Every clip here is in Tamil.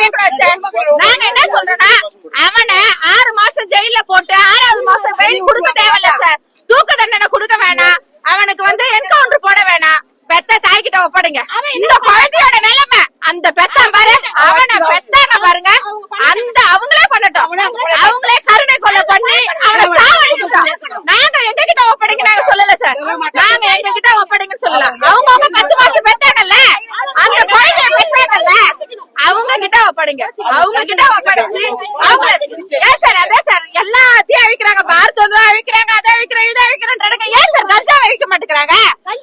நாங்க என்ன சொல்றோம்னா அவனை ஆறு மாசம் ஜெயில போட்டு ஆறாவது மாசம் பெயில் கொடுக்க தேவையில்ல சார் தூக்கு தண்டனை கொடுக்க வேணாம். அவனுக்கு வந்து என்கவுண்டர் போட வேணாம். பெத்த தாய்கிட்ட ஒப்படைங்க. இந்த குழந்தையோட நிலைமை அந்த பெத்தான் பாரு அவனை பெத்தாங்க பாருங்க அந்த அவங்களே பண்ணட்டும். அவங்களே கருணை கொலை பண்ணி அவனை சாவடிக்கட்டும். நாங்க எங்க கிட்ட ஒப்படைங்க நாங்க சொல்லல சார் நாங்க எங்க கிட்ட ஒப்படைங்க சொல்லலாம் அவங்க அவங்க பத்து மாசம் பெத்தாங்கல்ல அந்த குழந்தைய பெத்தாங்கல்ல அவங்க கிட்ட ஒப்படைங்க அவங்க கிட்ட ஒப்படைச்சு அவங்க ஏன் சார் அதான் சார் எல்லாத்தையும் அழிக்கிறாங்க. பாரத் வந்து அழிக்கிறாங்க அதை அழிக்கிறாங்க இதை அழிக்கிறாங்க ஏன் சார் கஞ்சா அழிக்க மாட்டேங்கிறாங்க?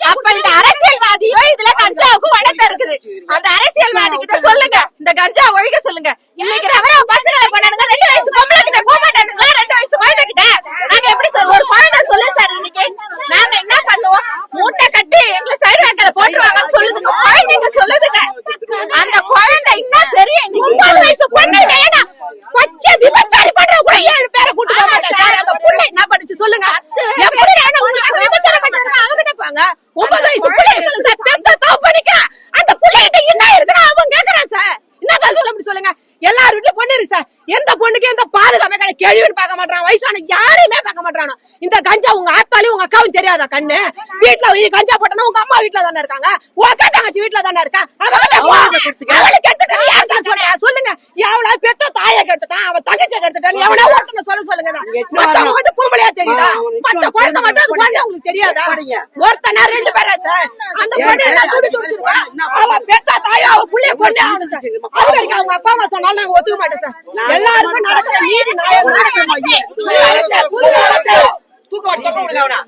அப்ப இந்த அரசியல்வாதியோ இதுல கஞ்சாவுக்கு வடத்த இருக்குது. அந்த அரசியல்வாதி கிட்ட சொல்லுங்க. இந்த கஞ்சா ஒழிக்க சொல்லுங்க இன்னைக்கு ரவரா பசங்களை பண்ணானுங்க ரெண்டு வயசு பொம்பளை கிட்ட போக மாட்டானுங்களா ரெண்டு வயசு குழந்தை கிட்ட நாங்க எப்படி சார் ஒரு குழந்தை சொல்லு சார் இன்னைக்கு நாங்க என்ன பண்ணுவோம் மூட்டை கட்டி எங்களை சைடு வேக்கல போட்டுருவாங்கன்னு சொல்லுதுங்க குழந்தைங்க சொல்லுதுங்க அந்த குழந்தை இன்னும் பெரிய முப்பது வயசு பொண்ணு ஏன்னா கொச்சை விபச்சாரி பண்ற கூட ஏழு பேரை கூட்டு போக மாட்டேன் சார் அந்த புள்ள என்ன பண்ணுச்சு சொல்லுங்க எப்படி வேணும் உங்களுக்கு விபச்சாரம் பண்றாங்க அவங்க நினைப்பாங்க ஒன்பது வயசு பிள்ளைய சொல்லுங்க சார் பெத்த தப்பு பண்ணிக்கிறான் அந்த பிள்ளைகிட்ட என்ன இருக்குன்னு அவன் கேக்குறான் சார் என்ன பதில் சொல்ல முடியும் சொல்லுங்க இருக்கு சார் எந்த பொண்ணுக்கு எந்த பாதுகாப்பு கேள்வின்னு பார்க்க மாட்டான் வயசான யாரையுமே பார்க்க மாட்டானோ இந்த கஞ்சா உங்க ஆத்தாலையும் உங்க அக்காவும் தெரியாதா கண்ணு? வீட்டுல நீ கஞ்சா போட்டனா உங்க அம்மா வீட்டுல தானே இருக்காங்க? உங்க தங்கச்சி வீட்டுல தானே இருக்கா. அவளுக்கு எடுத்துட்டு நீ யார் சார் சொல்றியா? சொல்லுங்க. எவ்வளவு பெத்த தாயை கெடுத்துட்டான் அவன் தங்கச்சியை கெடுத்துட்டான் எவனா ஒருத்தனை மட்டும் பொம்பளையா தெரியுதா? மத்த குழந்தை மட்டும் அது குழந்தை உங்களுக்கு தெரியாதா? ஒருத்தனா ரெண்டு பேரா சார் அந்த பொண்ணு எல்லாம் துடி துடிச்சிருக்கா? அவன் பெத்த தாயை அவ புள்ளைய கொண்டே ஆகணும் சார் அது வரைக்கும் அவங்க அப்பா அம்மா சொன்னாலும் நாங்க ஒத்துக்க மாட்டோம் சார் எல்லாருக்கும் நடக்கிற நீதி நியாயம் நடக்கணும். தூக்கம் தூக்கம் விடுங்க அவனா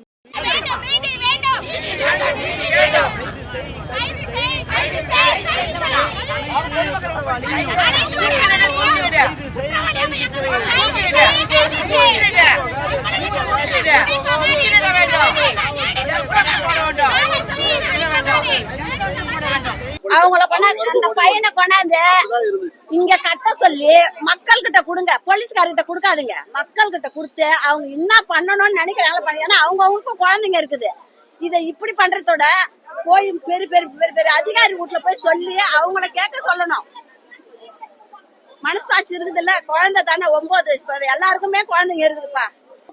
அவங்கள கொண்டாந்து அந்த பையனை கொண்டாந்து இங்க கட்ட சொல்லி மக்கள் கிட்ட கொடுங்க. போலீஸ்காரர்கிட்ட கொடுக்காதீங்க. மக்கள் கிட்ட கொடுத்து அவங்க என்ன பண்ணணும்னு நினைக்கிறாங்களோ பண்ணி ஏன்னா அவங்க அவங்களுக்கும் குழந்தைங்க இருக்குது. இதை இப்படி பண்றதோட போய் பெரிய பெரிய பெரிய பெரிய அதிகாரி வீட்டுல போய் சொல்லி அவங்கள கேட்க சொல்லணும். மனசாட்சி இருக்குதுல்ல? குழந்தை தானே ஒன்பது வயசு எல்லாருக்குமே குழந்தைங்க இருக்குதுப்பா.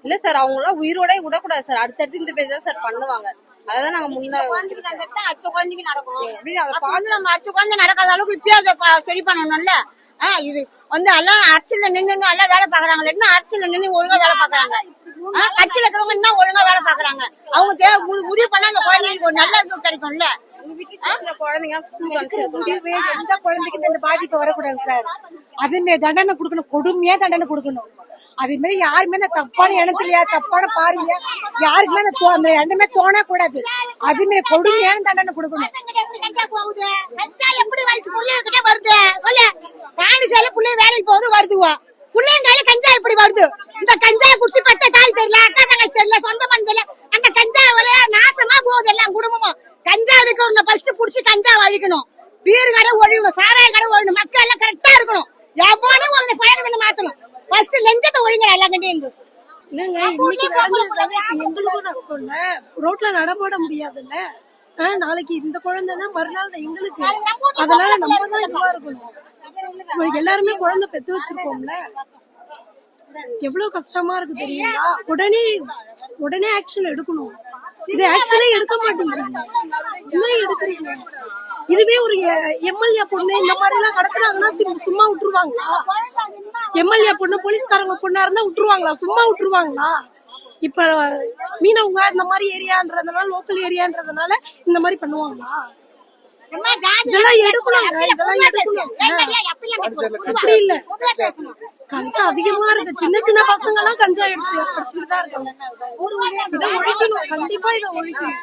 இல்ல சார் அவங்க எல்லாம் உயிரோட விடக்கூடாது சார். அடுத்தடுத்து இந்த பேர் தான் சார் பண்ணுவாங்க. அதான் நாங்க முன்ன அடுத்த குழந்தைக்கு நடக்கும். அதை நம்ம அடுத்த குழந்தை நடக்காத அளவுக்கு இப்பயே அதை சரி பண்ணணும்ல? ஆ, இது வந்து எல்லாம் அரசியல நின்று எல்லாம் வேலை பாக்குறாங்க என்ன அரசியல நின்று ஒழுங்கா வேலை பாக்குறாங்க ஆ, கட்சியில இருக்கிறவங்க இன்னும் ஒழுங்கா வேலை பாக்குறாங்க அவங்க தேவை முடிவு பண்ணா அந்த குழந்தைங்களுக்கு ஒரு நல்ல இது கிடைக்கும்ல? சில குழந்தைங்க ஸ்கூல் அனுப்பிச்சிருக்கோம். எந்த குழந்தைக்கு இந்த பாதிப்பு வரக்கூடாது சார். அதே மாதிரி தண்டனை கொடுக்கணும் கொடுமையா தண்டனை கொடுக்கணும். அதே மாதிரி யாருமே இந்த தப்பான எண்ணத்துலயா தப்பான பார்வையா யாருக்குமே அந்த அந்த எண்ணமே தோணக்கூடாது. அதே மாதிரி கொடுமையான தண்டனை கொடுக்கணும். எப்படி கஞ்சா கஞ்சா எப்படி வயசு பிள்ளைகிட்ட வருது? சொல்லு. சேல பிள்ளை வேலைக்கு போகுது வருதுவா. பிள்ளைங்க கையில கஞ்சா எப்படி வருது? இந்த கஞ்சா குச்சி பத்த தாய் தெரியல அக்கா தங்கச்சி தெரியல சொந்த பந்தம் தெரியல. அந்த கஞ்சா வலைய நாசமா போகுது எல்லாம் குடும்பமும். கஞ்சா விற்கிறவங்க ஃபர்ஸ்ட் புடிச்சு கஞ்சா அழிக்கணும் பீர் கடை ஒழியணும் சாராய கடை ஒழியணும் மக்கள் எல்லாம் கரெக்டா இருக்கணும். எவ்வளவு அந்த பயணத்தை மாத்தணும். ஃபர்ஸ்ட் லஞ்சத்தை ஒழுங்கணும் எல்லாம் கண்டியும் இல்லங்க நடக்கும்ல ரோட்ல நடமாட முடியாதுல்ல. நாளைக்கு இந்த குழந்தைன்னா மறுநாள் தான் எங்களுக்கு. அதனால நம்ம தான் இதுவா இருக்கணும். எல்லாருமே குழந்தை பெத்து வச்சிருக்கோம்ல. எவ்வளவு கஷ்டமா இருக்கு தெரியுங்களா? உடனே உடனே ஆக்ஷன் எடுக்கணும். இது ஆக்ஷனே எடுக்க மாட்டேங்கிறீங்க. என்ன எடுக்கிறீங்க. இதுவே ஒரு எம்எல்ஏ பொண்ணு இந்த மாதிரி எல்லாம் கடத்துனாங்கன்னா சும்- சும்மா விட்டுருவாங்களா? எம்எல்ஏ பொண்ணு போலீஸ்காரங்க பொண்ணா இருந்தா விட்டுருவாங்களா? சும்மா விட்டுருவாங்களா? இப்ப மீனவங்க இந்த மாதிரி ஏரியான்றதுனால லோக்கல் ஏரியான்றதுனால இந்த மாதிரி பண்ணுவாங்களா? இதெல்லாம் எடுக்கணுங்க இதெல்லாம் எடுக்கணும். அப்படி இல்ல. கஞ்சா அதிகமா இருக்கு. சின்ன சின்ன பசங்க எல்லாம் கஞ்சா எடுத்து படிச்சுட்டு தான் இருக்காங்க. இதை ஒழிக்கணும். கண்டிப்பா இதை ஒழிக்கணும்.